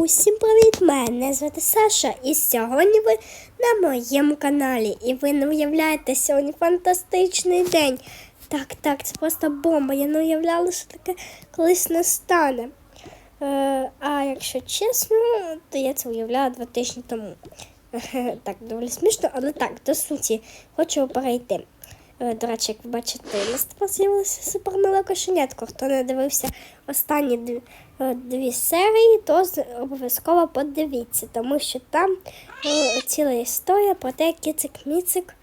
Усім привіт! Мене звати Саша, і сьогодні ви на моєму каналі. І ви не уявляєте, сьогодні фантастичний день. Так, так, це просто бомба. Я не уявляла, що таке колись настане. Е, а якщо чесно, то я це уявляла два тижні тому. Так, доволі смішно, але так, до суті, хочу перейти. Е, До речі, як ви бачите, у нас з'явилося супермиле кошенятко. Хто не дивився останні дві, е, серії, то обов'язково подивіться, тому що там е, ціла історія про те, як кицик-міцик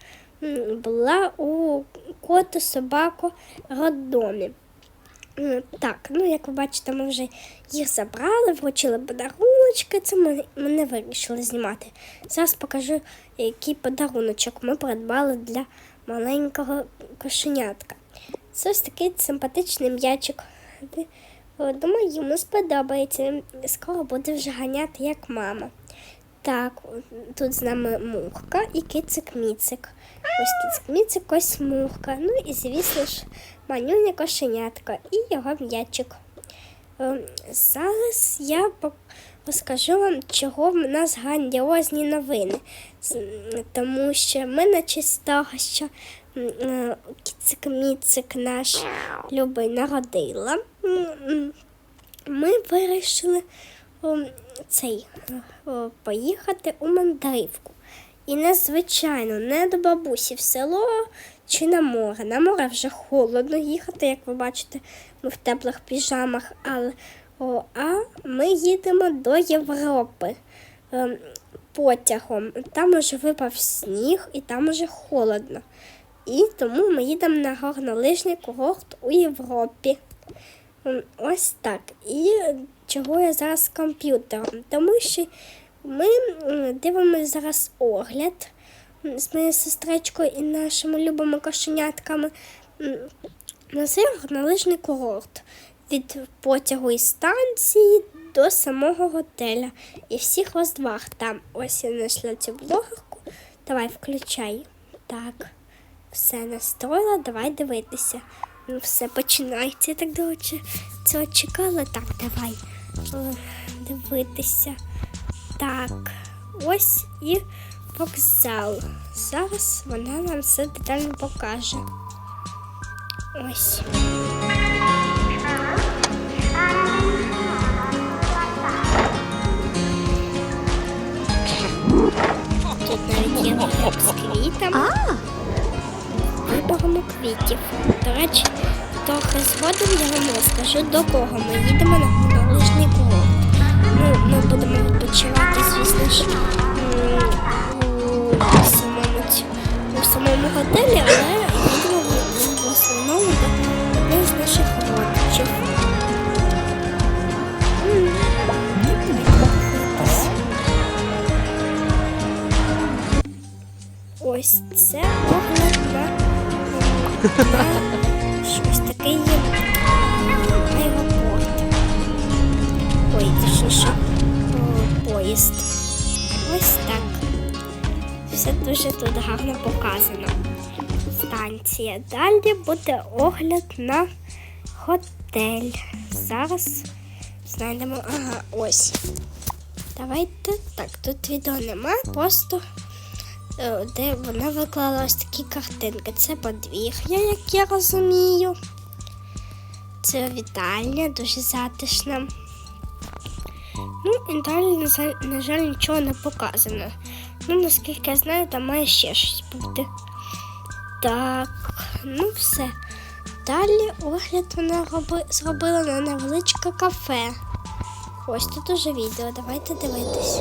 була у коту собаку роддомі. Так, ну як ви бачите, ми вже їх забрали, вручили подаруночки. Це ми, ми не вирішили знімати. Зараз покажу, який подаруночок ми придбали для маленького кошенятка. Це ось такий симпатичний м'ячик. О, Думаю, йому сподобається. Скоро буде вже ганяти, як мама. Так, тут з нами мухка і кицик-міцик. Ось кицик-міцик, ось мухка. Ну і, звісно ж, манюня кошенятка і його м'ячик. Ем, Зараз я розкажу вам, чого в нас грандіозні новини. Тому що ми на честь того, що е, кицик-міцик наш любий народила. Ми вирішили о, цей, о, поїхати у мандрівку. І незвичайно, не до бабусі в село чи на море. На море вже холодно їхати, як ви бачите, ми в теплих піжамах. Але, о, а ми їдемо до Європи ем, потягом. Там уже випав сніг і там уже холодно. І тому ми їдемо на горнолижний курорт у Європі. Ось так. І чого я зараз з комп'ютером? Тому що ми дивимося зараз огляд з моєю сестричкою і нашими любими кошенятками на горнолижний курорт від потягу із станції до самого готеля. І всіх розваг там. Ось я знайшла цю блогерку. Давай включай. Так. Все настроїла, давай дивитися. Ну все, починається. Я так довго цього чекала. Так, давай дивитися. Так, ось і вокзал. Зараз вона нам все детально покаже. Ось. Тут навіть є з квітами. Вибором квітів. До речі, трохи згодом я вам розкажу, до кого ми їдемо на горнолижний курорт. Ну, ми будемо відпочивати, звісно ж, у самому, у самому готелі, але їдемо в, основному до одного з наших родичів. Ось це щось такий аеропорт. Ой, точніше, поїзд. Ось так. Все дуже тут гарно показано. Станція. Далі буде огляд на готель. Зараз знайдемо. Ага, ось. Давайте так, тут відео немає, просто де вона виклала ось такі картинки. Це подвір'я, як я розумію. Це вітальня, дуже затишна. Ну і далі, на жаль, нічого не показано. Ну, наскільки я знаю, там має ще щось бути. Так, ну все. Далі огляд вона роби, зробила на невеличке кафе. Ось тут уже відео, давайте дивитись.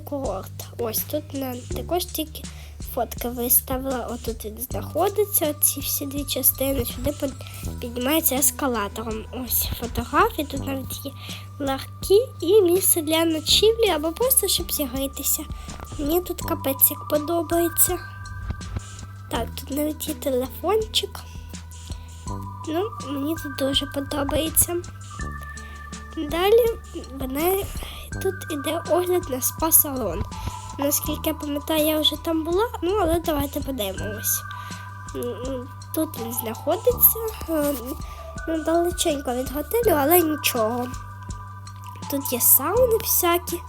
Курорт. Ось тут на також тільки фотки виставила. Отут він знаходиться, оці всі дві частини, сюди під- піднімається ескалатором. Ось фотографії, тут навіть є ларки і місце для ночівлі або просто щоб зігрітися. Мені тут капець як подобається. Так, тут навіть є телефончик. Ну, мені тут дуже подобається. Далі вона тут іде огляд на спа-салон. Наскільки я пам'ятаю, я вже там була, ну але давайте подивимось. Тут він знаходиться е, ну, далеченько від готелю, але нічого. Тут є сауни всякі.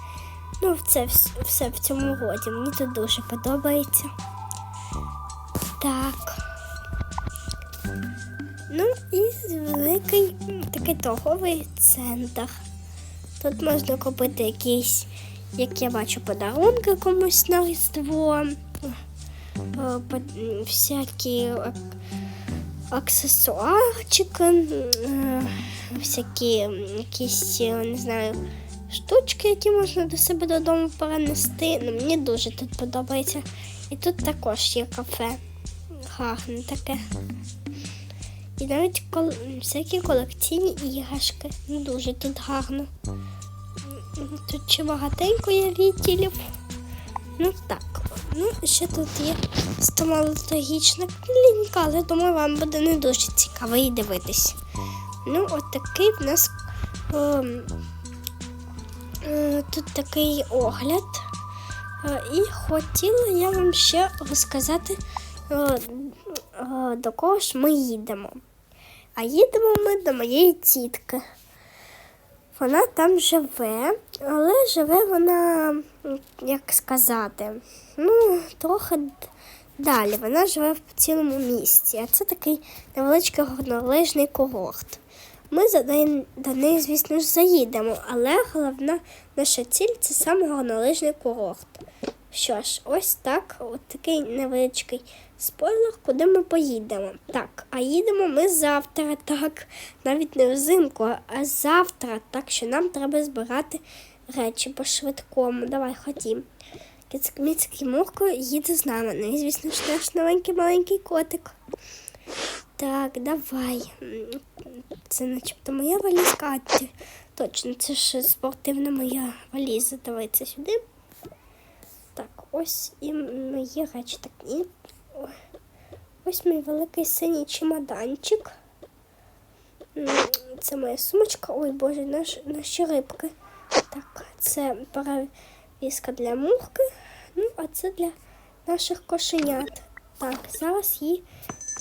Ну, це все в цьому роді. Мені тут дуже подобається. Так. Ну і великий такий торговий центр. Тут можна купити якісь, як я бачу, подарунки комусь на Різдво, е, всякі аксесуарчики, е, всякі якісь, е, не знаю, штучки, які можна до себе додому перенести. Ну, мені дуже тут подобається. І тут також є кафе. Гарне таке. І навіть кол... всякі колекційні іграшки. Ну, дуже тут гарно. Тут ще багатенько є відділів. Ну так. Ну, ще тут є стоматологічна клініка, але думаю, вам буде не дуже цікаво її дивитись. Ну, от такий в нас ем, е, тут такий огляд. Е, І хотіла я вам ще розказати, е, е, до кого ж ми їдемо. А їдемо ми до моєї тітки. Вона там живе, але живе вона, як сказати, ну, трохи далі. Вона живе в цілому місті, а це такий невеличкий горнолижний курорт. Ми за неї, до неї, звісно ж, заїдемо, але головна наша ціль це сам горнолижний курорт. Що ж, ось так, от такий невеличкий спойлер, куди ми поїдемо. Так, а їдемо ми завтра, так, навіть не взимку, а завтра, так що нам треба збирати речі по-швидкому. Давай, ходім. Кицьк Мурко їде з нами. Ну і, звісно ж, наш новенький маленький котик. Так, давай. Це начебто моя валізка. Точно, це ж спортивна моя валіза. Давай це сюди. Так, ось і мої речі. Так, і о, ось мій великий синій чемоданчик. Це моя сумочка. Ой, боже, наш, наші рибки. Так, це перевізка для мухки. Ну, а це для наших кошенят. Так, зараз її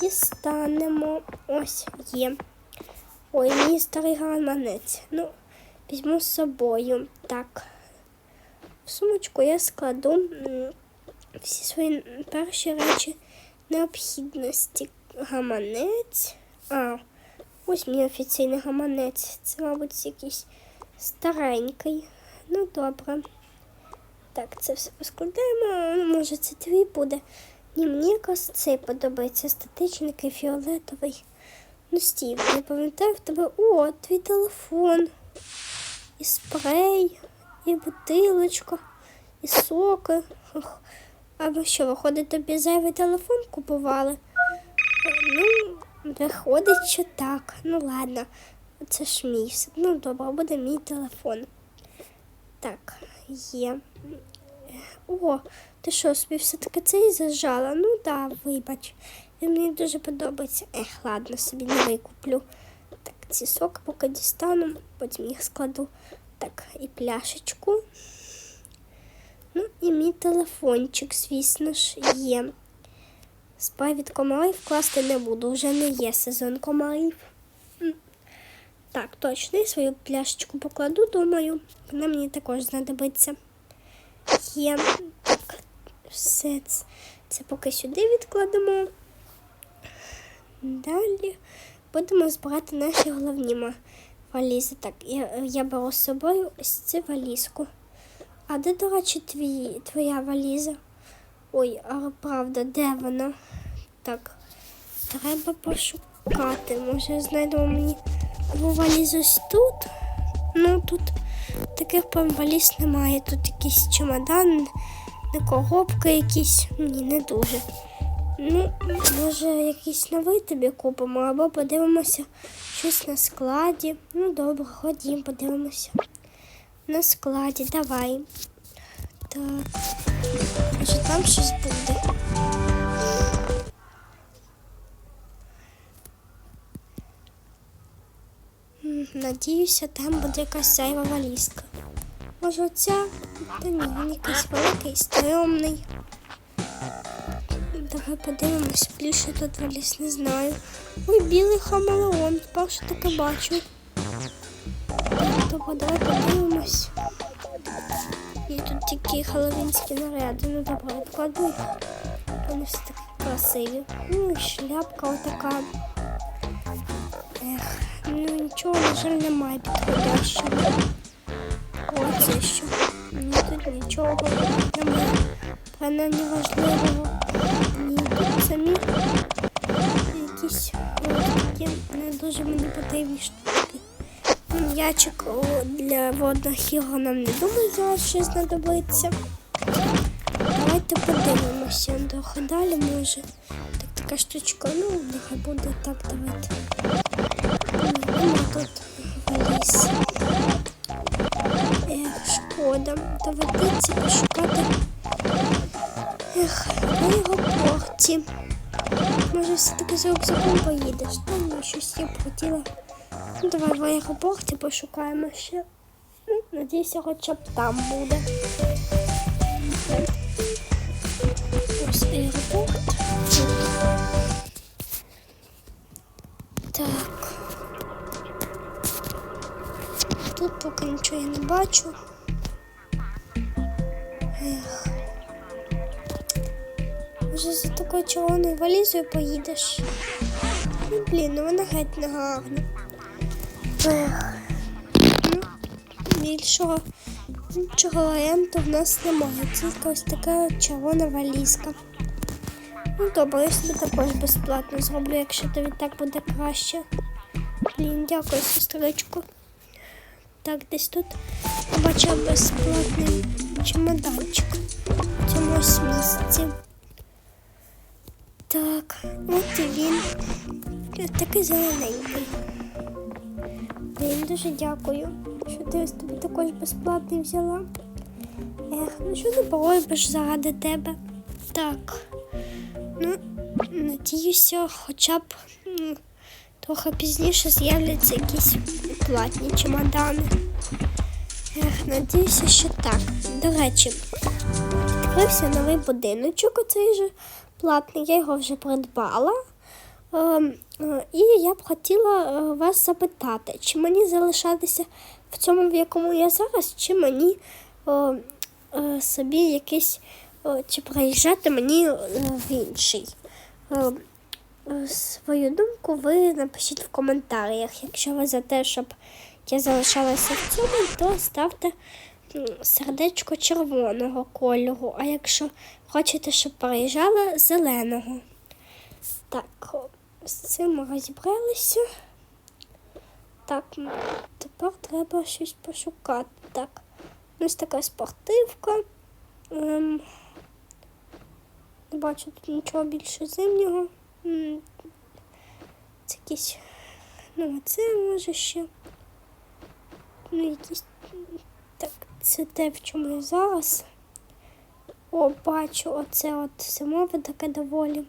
дістанемо. Ось є. Ой, мій старий гаманець. Ну, візьму з собою. Так. В сумочку я складу всі свої перші речі необхідності. Гаманець. А, ось мій офіційний гаманець. Це, мабуть, якийсь старенький. Ну, добре. Так, це все поскладаємо. Може, це твій буде. Ні, мені якраз цей подобається статичний фіолетовий. Ну, Стів, я пам'ятаю в тебе. О, твій телефон. І спрей, і бутилочка, і соки. А ви що, виходить, тобі зайвий телефон купували? Ну, виходить, що так. Ну ладно, це ж мій. Ну, добре, буде мій телефон. Так, є. О, ти що, собі все-таки цей зажала? Ну да, вибач. Він мені дуже подобається. Ех, ладно, собі не викуплю. Так, ці соки поки дістану, потім їх складу. Так, і пляшечку. Ну, і мій телефончик, звісно ж, є. Спай від комарів класти не буду, вже не є сезон комарів. Так, точно, і свою пляшечку покладу, думаю. Вона мені також знадобиться. Є. Так, все це, це поки сюди відкладемо. Далі будемо збирати наші головні ма- валізи. Так, я, я беру з собою ось цю валізку. А де, до речі, твій, твоя валіза? Ой, а правда, де вона? Так, треба пошукати. Може, знайдемо мені валізу ось тут. Ну, тут таких прям валіз немає. Тут якийсь чемодан, коробка якісь. Ні, не дуже. Ну, може, якийсь новий тобі купимо, або подивимося щось на складі. Ну, добре, ходім, подивимося. На складі, давай. Так. Може там щось буде. Надіюся, там буде якась зайва валізка. Може оця? Та ні, він якийсь великий, стрьомний. Давай подивимось, більше тут валіз не знаю. Ой, білий хамелеон, вперше таке бачу. Тобто давай подивимось. І тут такі хеллоуінські наряди, ну добре, вкладу. Вони всі такі красиві. Ну і шляпка отака. Ех, ну нічого, на жаль, немає підходящого. О, це що? Ні, тут нічого немає. Принаймні важливого. Самі якісь такі не дуже мені потрібні штуки. М'ячик для водних ігор нам не думаю, зараз ще знадобиться. Давайте подивимося трохи далі може. Так, така штучка, ну, нехай буде так, давайте. Нема тут валіз. Ех, шкода. Доведеться пошукати. Ех, на його порті. Може, все-таки за рюкзаком поїдеш. Там ну, щось я б хотіла. Ну, давай в аеропорті пошукаємо ще. Ну, надіюся, хоча б там буде. Ось аеропорт. Так. Тут поки нічого я не бачу. Може за такою червоною валізою поїдеш? Ну, блін, ну вона геть не гарна. Ну, більшого іншого варіанту в нас немає. Тільки ось така червона валізка. Ну добре, я собі також безплатно зроблю, якщо тобі так буде краще. Блін, дякую, сестричку. Так, десь тут бачила безплатний чемоданчик в цьому місці. Так, от він. Такий зелененький. Блін, дуже дякую, що ти ось тобі також безплатний взяла. Ех, ну що не поробиш заради тебе? Так. Ну, надіюся, хоча б м, трохи пізніше з'являться якісь платні чемодани. Ех, надіюся, що так. До речі, відкрився новий будиночок, оцей же платний, я його вже придбала. Ем, е, І я б хотіла е, вас запитати, чи мені залишатися в цьому, в якому я зараз, чи мені е, собі якийсь, чи приїжджати мені в інший. Е, е, Свою думку ви напишіть в коментарях. Якщо ви за те, щоб я залишалася в цьому, то ставте сердечко червоного кольору. А якщо хочете, щоб переїжджала зеленого. Так, з цим ми розібралися. Так, тепер треба щось пошукати. Так, ось така спортивка. Ем, не бачу тут нічого більше зимнього. Це якісь. Ну, це може ще. Ну, якісь. Так, це те, в чому я зараз. О, бачу, оце от зимове таке доволі.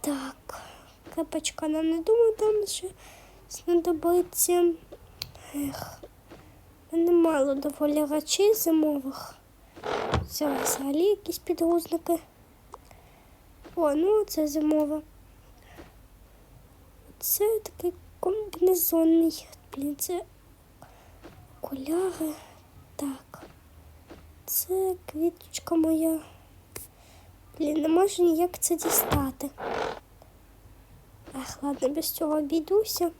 Так, кепочка нам не думаю, там ще знадобиться. Ех, мене мало доволі речей зимових. Це взагалі якісь підгузники. О, ну це зимове. Це такий комбінезонний. Блін, це окуляри. Так. Це квіточка моя. Блін, не можу ніяк це дістати. Ах, ладно, без цього обійдуся.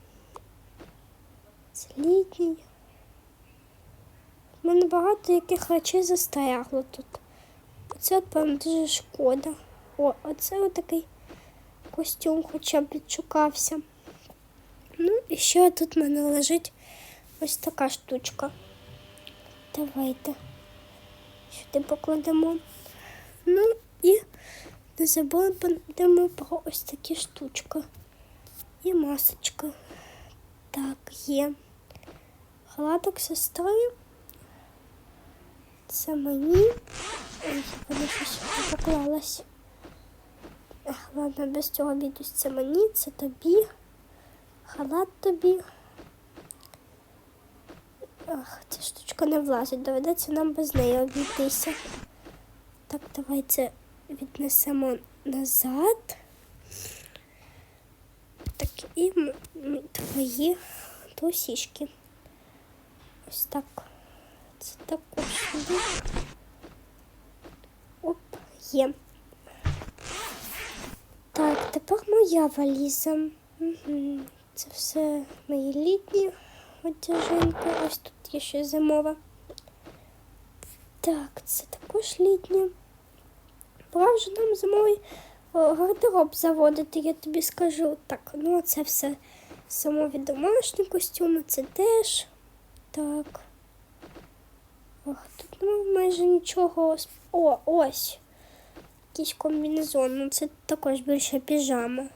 Це літній. У мене багато яких речей застрягло тут. Оце, певно, дуже шкода. О, оце отакий костюм хоча б відшукався. Ну, і ще тут в мене лежить ось така штучка. давайте. Сюди покладемо. Ну і не забудемо про ось такі штучки. І масочка. Так, є. Халаток сестри. Це мені. Ой, вона щось поклалась. Ладно, без цього обійдусь. Це мені, це тобі. Халат тобі. Ах, ця штучка не влазить, доведеться нам без неї обійтися. Так, давай це віднесемо назад. Так, і твої трусішки. Ось так. Це також. Оп, є. Так, тепер моя валіза. Угу. Це все мої літні одяжинки. Ось тут є ще зимова. Так, це також літні. Пора вже нам зимовий гардероб заводити, я тобі скажу. Так, ну це все зимові домашні костюми, це теж. Так. Ох, тут ну, майже нічого. О, ось. Якийсь комбінезон. Ну це також більше піжама.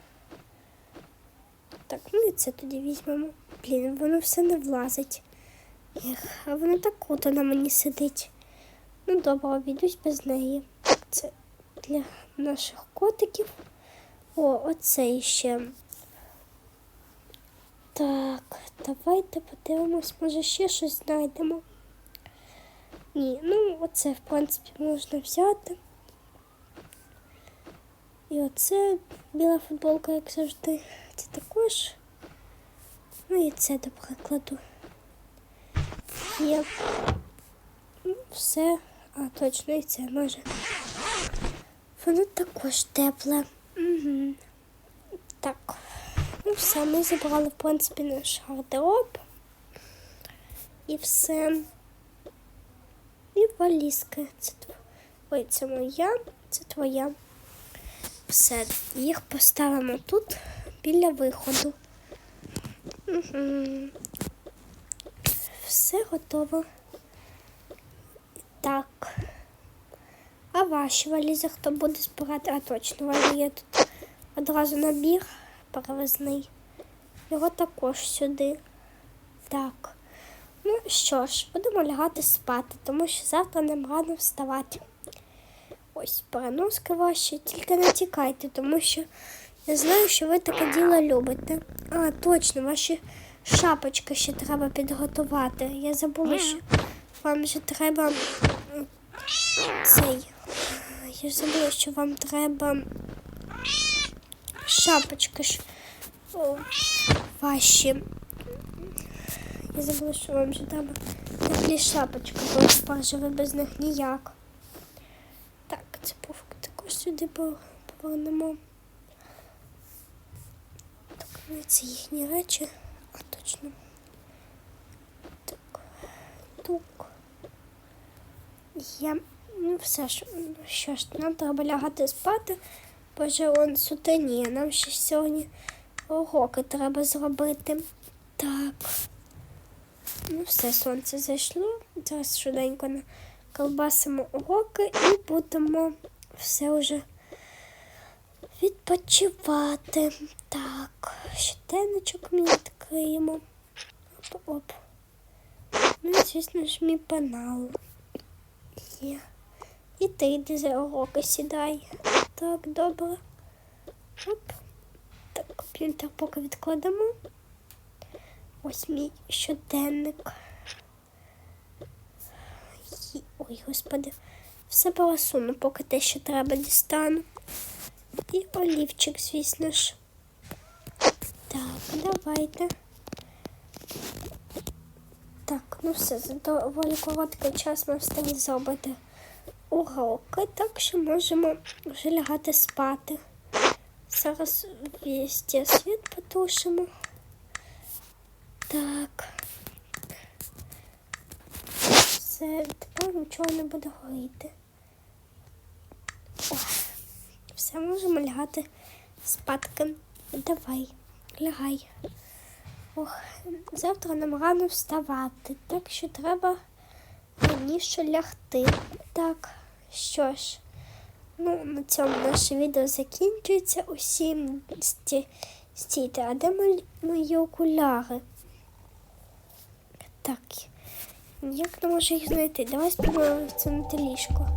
Так, ну і це тоді візьмемо. Блін, воно все не влазить. Ех, а воно так круто на мені сидить. Ну добре, обійдусь без неї. Це для наших котиків. О, оце ще. Так, давайте подивимось, може ще щось знайдемо. Ні, ну оце, в принципі, можна взяти. І оце біла футболка, як завжди. Це також. Ну і це, до прикладу. Є. Ну, Все. А, точно, і це може. Воно також тепле. Угу. Так. Ну все, ми забрали, в принципі, наш гардероб. І все. І валізки. Це тв... Ой, це моя, це твоя. Все, їх поставимо тут біля виходу. Все готово. Так. А ваші валізи хто буде збирати? А точно, валі є тут одразу набір перевезний. Його також сюди. Так. Ну що ж, будемо лягати спати, тому що завтра нам рано вставати. Ось переноски ваші, тільки не тікайте, тому що я знаю, що ви таке діло любите. А, точно, ваші шапочки ще треба підготувати. Я забула, що вам ще треба цей. Я забула, що вам треба шапочки ж о, ваші. Я забула, що вам ще треба теплі шапочки, бо тепер ви без них ніяк. Так, це пуфик також сюди по- повернемо. Це їхні речі. А точно. Так. Тук. Є. Ну, все ж, ну, що ж, нам треба лягати спати, бо вже он сутеніє. Нам ще сьогодні уроки треба зробити. Так. Ну, все, сонце зайшло. Зараз швиденько колбасимо уроки і будемо все вже відпочивати. Так, щоденничок мій відкриємо. Оп-оп. Ну, звісно ж, мій пенал. Є. І ти йди за уроки сідай. Так, добре. Оп. Так, комп'ютер поки відкладемо. Ось мій щоденник. Ой, господи. Все пересуну, поки те, що треба, дістану. І олівчик, звісно ж. Так, давайте. Так, ну все, за доволі короткий час ми встигли зробити уроки, так що можемо вже лягати спати. Зараз везде світ потушимо. Так. Все, тепер нічого не буде горіти. О, все, можемо лягати спадки. Давай, лягай. Ох, завтра нам рано вставати, так що треба раніше лягти. Так, що ж, ну, на цьому наше відео закінчується. Усім сті... стійте, а де мої, окуляри? Так, ніяк не можу їх знайти. Давай спробуємо на ліжко.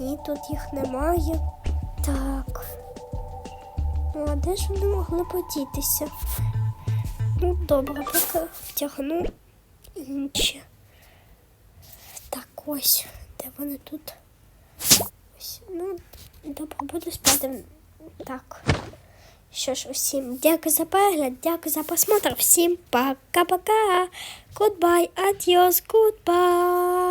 Ні, тут їх немає. Так. Ну, а де ж вони могли подітися? Ну, добре, поки втягну інші. Так, ось, де вони тут? Ось, ну, добре, буду спати. Так. Що ж, усім дякую за перегляд, дякую за просмотр. Всім пока-пока. Goodbye, adios, goodbye.